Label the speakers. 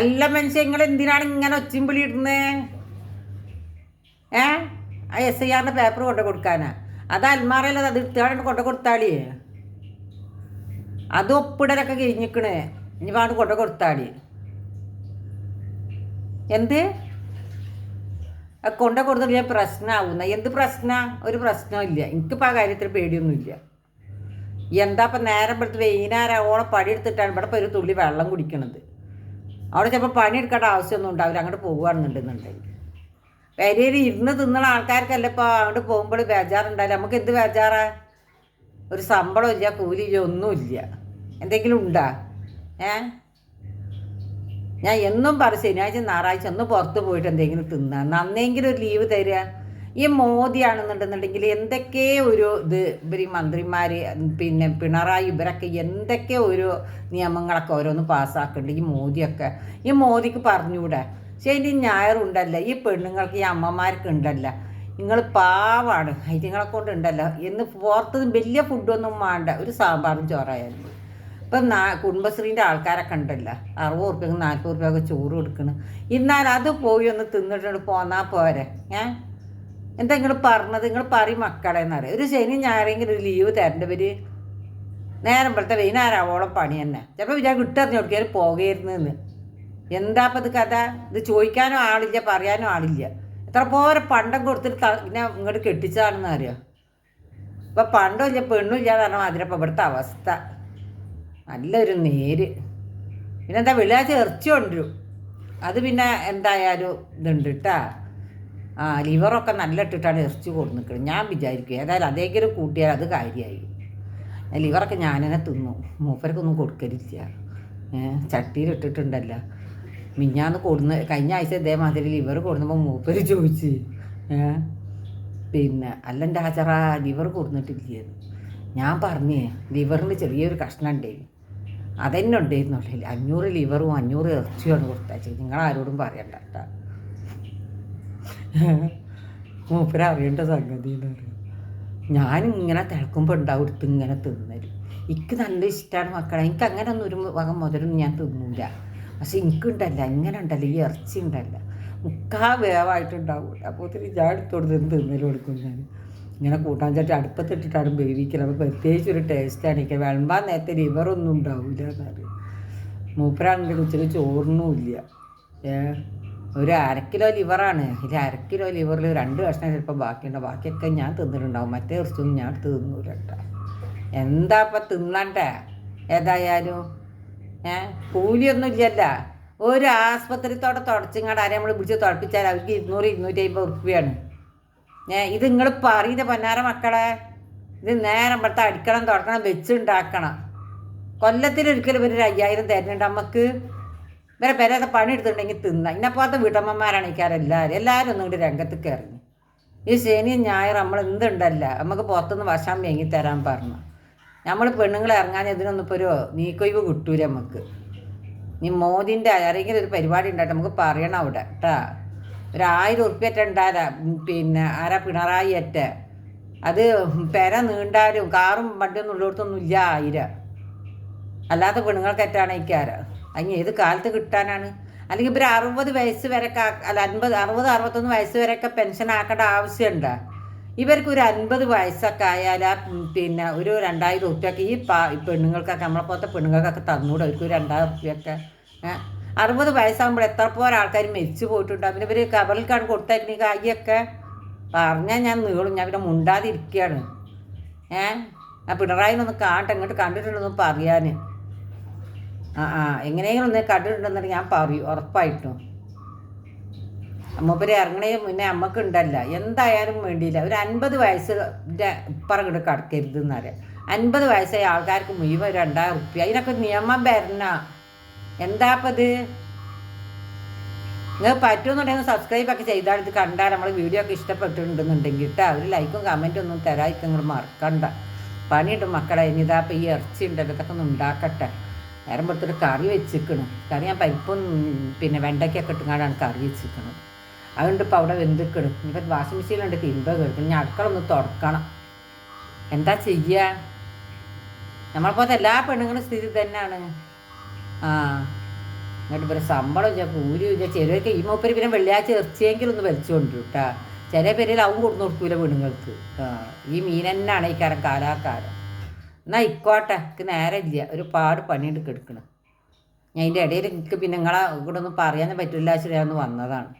Speaker 1: അല്ല മനുഷ്യ നിങ്ങൾ എന്തിനാണ് ഇങ്ങനെ ഒച്ചിമ്പിളി ഇടുന്നേ? ഏ? ആ എസ് ഐ ആറിന്റെ പേപ്പർ കൊണ്ടു കൊടുക്കാനാ. അത് അൽമാറയിലത് അത് എടുത്താണ്ട് കൊണ്ടു കൊടുത്താളി. അത് ഒപ്പിടലൊക്കെ കഴിഞ്ഞിക്കണ്. ഇനി പാണ്ട് കൊണ്ടു കൊടുത്താളി. എന്ത്? കൊണ്ട കൊടുത്തില്ല പ്രശ്നമാവുന്ന എന്ത് പ്രശ്ന? ഒരു പ്രശ്നമില്ല എനിക്കിപ്പോൾ ആ കാര്യത്തിൽ പേടിയൊന്നുമില്ല. എന്താ ഇപ്പം നേരം പെടുത്ത് വൈകുന്നേരം പണിയെടുത്തിട്ടാണ് ഇവിടെ ഇപ്പോൾ ഒരു തുള്ളി വെള്ളം കുടിക്കണത്. അവിടെ ചിലപ്പോൾ പണിയെടുക്കേണ്ട ആവശ്യമൊന്നും ഉണ്ടാവില്ല. അങ്ങോട്ട് പോകുകയാണെന്നുണ്ടെന്നുണ്ടെങ്കിൽ പെരയിൽ ഇരുന്ന് തിന്നണ ആൾക്കാർക്കല്ല ഇപ്പോൾ അങ്ങോട്ട് പോകുമ്പോൾ ബേജാറുണ്ടാവില്ല. നമുക്ക് എന്ത് ബേജാറാ? ഒരു ശമ്പളം ഇല്ല കൂലി ഇല്ല ഒന്നുമില്ല എന്തെങ്കിലും ഉണ്ടാ? ഏ? ഞാൻ എന്നും പറ ശനിയാഴ്ച ഞായറാഴ്ച ഒന്ന് പുറത്ത് പോയിട്ട് എന്തെങ്കിലും തിന്നാ. നന്നെങ്കിലും ഒരു ലീവ് തരിക ഈ മോദിയാണെന്നുണ്ടെന്നുണ്ടെങ്കിൽ എന്തൊക്കെ ഒരു ഇത് ഇവർ മന്ത്രിമാർ പിന്നെ പിണറായി ഇവരൊക്കെ എന്തൊക്കെ ഒരു നിയമങ്ങളൊക്കെ ഓരോന്ന് പാസ്സാക്കുന്നുണ്ട് ഈ മോദിയൊക്കെ? ഈ മോദിക്ക് പറഞ്ഞുകൂടെ ശരി ഞായറുണ്ടല്ല. ഈ പെണ്ണുങ്ങൾക്ക് ഈ അമ്മമാർക്ക് ഉണ്ടല്ല. നിങ്ങൾ പാവാണ്. അതിങ്ങളെ കൊണ്ട് ഉണ്ടല്ലോ. എന്ന് പുറത്ത് വലിയ ഫുഡൊന്നും വേണ്ട ഒരു സാമ്പാറും ചോറായാലും ഇപ്പം നാ കുടുംബശ്രീന്റെ ആൾക്കാരൊക്കെ ഉണ്ടല്ലോ. അറുപത് ഉറുപ്പ്യക്ക് നാൽപ്പത് ഉറുപ്പ്യൊക്കെ ചോറ് കൊടുക്കണം. എന്നാൽ അത് പോയി ഒന്ന് തിന്നിട്ടുണ്ട് പോന്നാൽ പോരെ? ഏ? എന്താ നിങ്ങൾ പറഞ്ഞത്? നിങ്ങൾ പറയും മക്കളെ എന്നറിയാം ഒരു ശനി ഞായറെങ്കിലും ഒരു ലീവ് തരേണ്ടവർ നേരം പോലത്തെ വൈകുന്നേരമോളം പണി തന്നെ. ചിലപ്പോൾ വിചാരം കിട്ടറിഞ്ഞ് കൊടുക്കാൻ പോകരുന്നെന്ന്. എന്താ അപ്പം ഇത് കഥ? ഇത് ചോദിക്കാനും ആളില്ല പറയാനും ആളില്ല. എത്ര പോരെ പണ്ടം കൊടുത്തിട്ട് ഇങ്ങനെ ഇങ്ങോട്ട് കെട്ടിച്ചതാണെന്ന് അറിയാം? ഇപ്പം പണ്ടും ഇല്ല പെണ്ണും ഇല്ലാതെ പറഞ്ഞാൽ അതിരപ്പം ഇവിടുത്തെ അവസ്ഥ. നല്ലൊരു നേര്. പിന്നെന്താ വെള്ളിയാഴ്ച ഇറച്ചി കൊണ്ടുവരും. അത് പിന്നെ എന്തായാലും ഇതുണ്ട് കേട്ടാ ആ ലിവറൊക്കെ നല്ല ഇട്ടിട്ടാണ് ഇറച്ചി നിൽക്കുന്നത് ഞാൻ വിചാരിക്കും ഏതായാലും അതേക്കൊരു കൂട്ടിയാൽ അത് കാര്യമായി ലിവറൊക്കെ ഞാനെന്നെ തിന്നു മൂപ്പർക്കൊന്നും ഏഹ് ചട്ടിയിലിട്ടിട്ടുണ്ടല്ലോ മിഞ്ഞാന്ന് കൊടുന്ന് കഴിഞ്ഞ ആഴ്ച ഇതേമാതിരി ലിവർ കൊടുന്നപ്പോൾ മൂപ്പര് ചോദിച്ച് പിന്നെ അല്ല എന്റെ ഹാജറ ലിവർ കൊടുന്നിട്ടില്ലേ? ഞാൻ പറഞ്ഞേ ലിവറിന് ചെറിയൊരു കഷ്ണം ഉണ്ടായി അതന്നെ ഉണ്ടായിരുന്നുള്ളിൽ അഞ്ഞൂറ് ലിവറും അഞ്ഞൂറ് ഇറച്ചിയുമാണ് കൊടുത്താച്ചത് നിങ്ങൾ ആരോടും പറയണ്ട കേട്ടോ. മൂപ്പര അറിയേണ്ട സംഗതി എന്ന് പറയുന്നത്. ഞാനും ഇങ്ങനെ തിളക്കുമ്പോൾ ഉണ്ടാവും എടുത്ത് ഇങ്ങനെ തിന്നരും എനിക്ക് നല്ല ഇഷ്ടമാണ് മക്കളെ. എനിക്ക് അങ്ങനെ ഒന്നും ഒരു വക മുതലൊന്നും ഞാൻ തിന്നില്ല പക്ഷെ എനിക്കുണ്ടല്ല ഇങ്ങനെ ഉണ്ടല്ലോ ഈ ഇറച്ചി ഉണ്ടല്ല മുക്കാ വേവായിട്ടുണ്ടാവും അപ്പോൾ ഒത്തിരി ഞാൻ എടുത്തോണ്ട് തിന്നൽ കൊടുക്കും ഞാൻ ഇങ്ങനെ കൂട്ടാൻ ചേട്ടി അടുപ്പത്തിട്ടിട്ടാണ് വേവിക്കൽ അപ്പോൾ പ്രത്യേകിച്ച് ഒരു ടേസ്റ്റാണ് എനിക്ക് വിളമ്പാൻ നേരത്തെ ലിവറൊന്നും ഉണ്ടാവില്ല എന്നറിയാം മൂപ്പരാണെങ്കിൽ ഉച്ചയ്ക്ക് ചോറിനും ഇല്ല. ഏ? ഒരു അര കിലോ ലിവറാണ് ഇതിൽ അര കിലോ ലിവറിൽ രണ്ട് കഷ്ണം ചിലപ്പോൾ ബാക്കിയുണ്ട്. ബാക്കിയൊക്കെ ഞാൻ തിന്നിട്ടുണ്ടാവും. മറ്റേ ഇറച്ചൊന്നും ഞാൻ തിന്നൂല എന്താ ഇപ്പം തിന്നണ്ടേ? ഏതായാലും? ഏ? കൂലിയൊന്നും ഇല്ലല്ല. ഒരു ആസ്പത്രിത്തോടെ തുടച്ചിങ്ങാട് ആരെ നമ്മൾ പിടിച്ച് തുടപ്പിച്ചാൽ അവർക്ക് ഇരുന്നൂറ് ഇരുന്നൂറ്റി അമ്പത് ഉറുപ്പ്യാണ്. ഏ ഇത് നിങ്ങൾ പറയുന്ന പന്നാര മക്കളെ? ഇത് നേരം ഇവിടുത്തെ അടിക്കണം തുടക്കണം വെച്ചുണ്ടാക്കണം കൊല്ലത്തിലൊരിക്കലും ഒരു അയ്യായിരം തരുന്നുണ്ട്. നമുക്ക് ഇവരെ പേരെ പണി എടുത്തിട്ടുണ്ടെങ്കിൽ തിന്ന. ഇന്നപ്പോഴത്തെ വീട്ടമ്മമാരാണ് ഇക്കാരെല്ലാവരും എല്ലാവരും ഒന്നും കൂടി രംഗത്തേക്ക് ഇറങ്ങി ഈ ശനി ഞായർ നമ്മൾ എന്തുണ്ടല്ല? നമുക്ക് പുറത്തുനിന്ന് വശം വേങ്ങി തരാൻ പറഞ്ഞു. നമ്മൾ പെണ്ണുങ്ങളെ ഇറങ്ങാൻ ഇതിനൊന്നും ഇപ്പോൾ ഒരു നീക്കൊയ്വ് കിട്ടൂല നമുക്ക്. നീ മോദിന്റെ ആരെങ്കിലും ഒരു പരിപാടി ഉണ്ടായിട്ട് നമുക്ക് പറയണം അവിടെ കേട്ടാ ഒരു ആയിരം ഉറുപ്പ്യറ്റ ഉണ്ടാരാ പിന്നെ ആരാ പിണറായി അറ്റ? അത് പെര നീണ്ടാലും കാറും വണ്ടിയൊന്നും ഉള്ളിടത്തൊന്നും ഇല്ല ആയിരം. അല്ലാത്ത പെണ്ണുങ്ങൾക്കറ്റാണ് ഇക്കാര അതിന് ഏത് കാലത്ത് കിട്ടാനാണ്? അല്ലെങ്കിൽ ഇവർ അറുപത് വയസ്സ് ആ- അല്ല അൻപത് അറുപത് അറുപത്തൊന്ന് വയസ്സ് വരെയൊക്കെ പെൻഷൻ ആക്കേണ്ട ആവശ്യമുണ്ടോ? ഇവർക്ക് ഒരു അൻപത് വയസ്സൊക്കെ ആയാൽ പിന്നെ ഒരു രണ്ടായിരം ഉറുപ്പ്യൊക്കെ ഈ പാ പെണ്ണുങ്ങൾക്കൊക്കെ നമ്മളെ പോലത്തെ പെണ്ണുങ്ങൾക്കൊക്കെ തന്നൂടെ? അവർക്ക് ഒരു രണ്ടായിരം ഉറുപ്പ്യൊക്കെ ഏഹ് അറുപത് വയസ്സാകുമ്പോൾ എത്ര പോലെ ആൾക്കാർ മരിച്ചു പോയിട്ടുണ്ട്? പിന്നെ ഇവർ കൊടുത്തേക്കണ ഈ കായൊക്കെ പറഞ്ഞാൽ ഞാൻ നീളും ഞാൻ പിന്നെ മുണ്ടാതിരിക്കുകയാണ് ഏ? ആ പിണറായിനൊന്ന് കാണട്ടെ ഇങ്ങോട്ട് കണ്ടിട്ടുണ്ടെന്ന് പറയാൻ ആ ആ എങ്ങനെയെങ്കിലും ഒന്ന് കണ്ടിട്ടുണ്ടെന്നുണ്ടെങ്കിൽ ഞാൻ പറയും ഉറപ്പായിട്ടും. മൂപ്പര് ഇറങ്ങണേ മുന്നേ അമ്മക്കുണ്ടല്ല എന്തായാലും വേണ്ടിയില്ല. ഒരു അൻപത് വയസ്സിന്റെ ഇപ്പറം ഇങ്ങോട്ട് കടക്കരുത് എന്നറിയാം അൻപത് വയസ്സായ ആൾക്കാർക്ക് മുഴുവൻ രണ്ടായിരം റുപ്യ അതിനൊക്കെ നിയമം വരണ. എന്താപ്പത്? നിങ്ങൾ പറ്റുമെന്നുണ്ടെങ്കിൽ സബ്സ്ക്രൈബ് ഒക്കെ ചെയ്താൽ ഇത് കണ്ടാൽ നമ്മൾ വീഡിയോ ഒക്കെ ഇഷ്ടപ്പെട്ടിട്ടുണ്ടെന്നുണ്ടെങ്കിൽ കേട്ടോ ഒരു ലൈക്കും കമന്റും ഒന്നും തരാതിരിക്കും നിങ്ങൾ മറക്കണ്ട. പണിയുണ്ട് മക്കളെ ഇനി ഇതാ ഇപ്പം ഈ ഇറച്ചി ഉണ്ടല്ലോ ഇതൊക്കെ ഒന്ന് ഉണ്ടാക്കട്ടെ. നേരം പുറത്തൊരു കറി വെച്ചിരിക്കണം. കറി ഞാൻ പരിപ്പും പിന്നെ വെണ്ടയ്ക്കൊക്കെ ഇട്ടുകൊണ്ടാണ് കറി വെച്ചിരിക്കുന്നത് അതുകൊണ്ട് ഇപ്പോൾ അവിടെ വെന്തിക്കണം ഇനിയിപ്പോൾ വാഷിംഗ് മെഷീനിലുണ്ട് തിരുമ്പ കിടക്കണം ഞാൻ അടുക്കള ഒന്ന് തുറക്കണം എന്താ ചെയ്യുക നമ്മളെപ്പോലത്തെ എല്ലാ പെണ്ണുങ്ങളും സ്ഥിതി തന്നെയാണ് ആ എന്നിട്ട് പിന്നെ ശമ്പളം ഇല്ല കൂലി ഇല്ല. ചിലർക്ക് ഈ മൂപ്പര് പിന്നെ വെള്ളിയാഴ്ച ഇറച്ചിയെങ്കിലും ഒന്ന് വലിച്ചു കൊണ്ടുവരും കേട്ടാ ചില പേരിൽ അവൻ കൊടുത്തു കൊടുക്കൂല പെണ്ണുങ്ങൾക്ക്. ഈ തന്നെയാണ് ഈ കാരം കാലാകാലം. എന്നാൽ ഇക്കോട്ടെ എനിക്ക് നേരമില്ല. ഒരു പാട് പണിയെടുത്ത് എടുക്കണം ഞാൻ അതിന്റെ ഇടയിൽ എനിക്ക് പിന്നെ നിങ്ങളെ ഇവിടെ ഒന്നും പറയാനും പറ്റില്ല ശരിയാന്ന് വന്നതാണ്.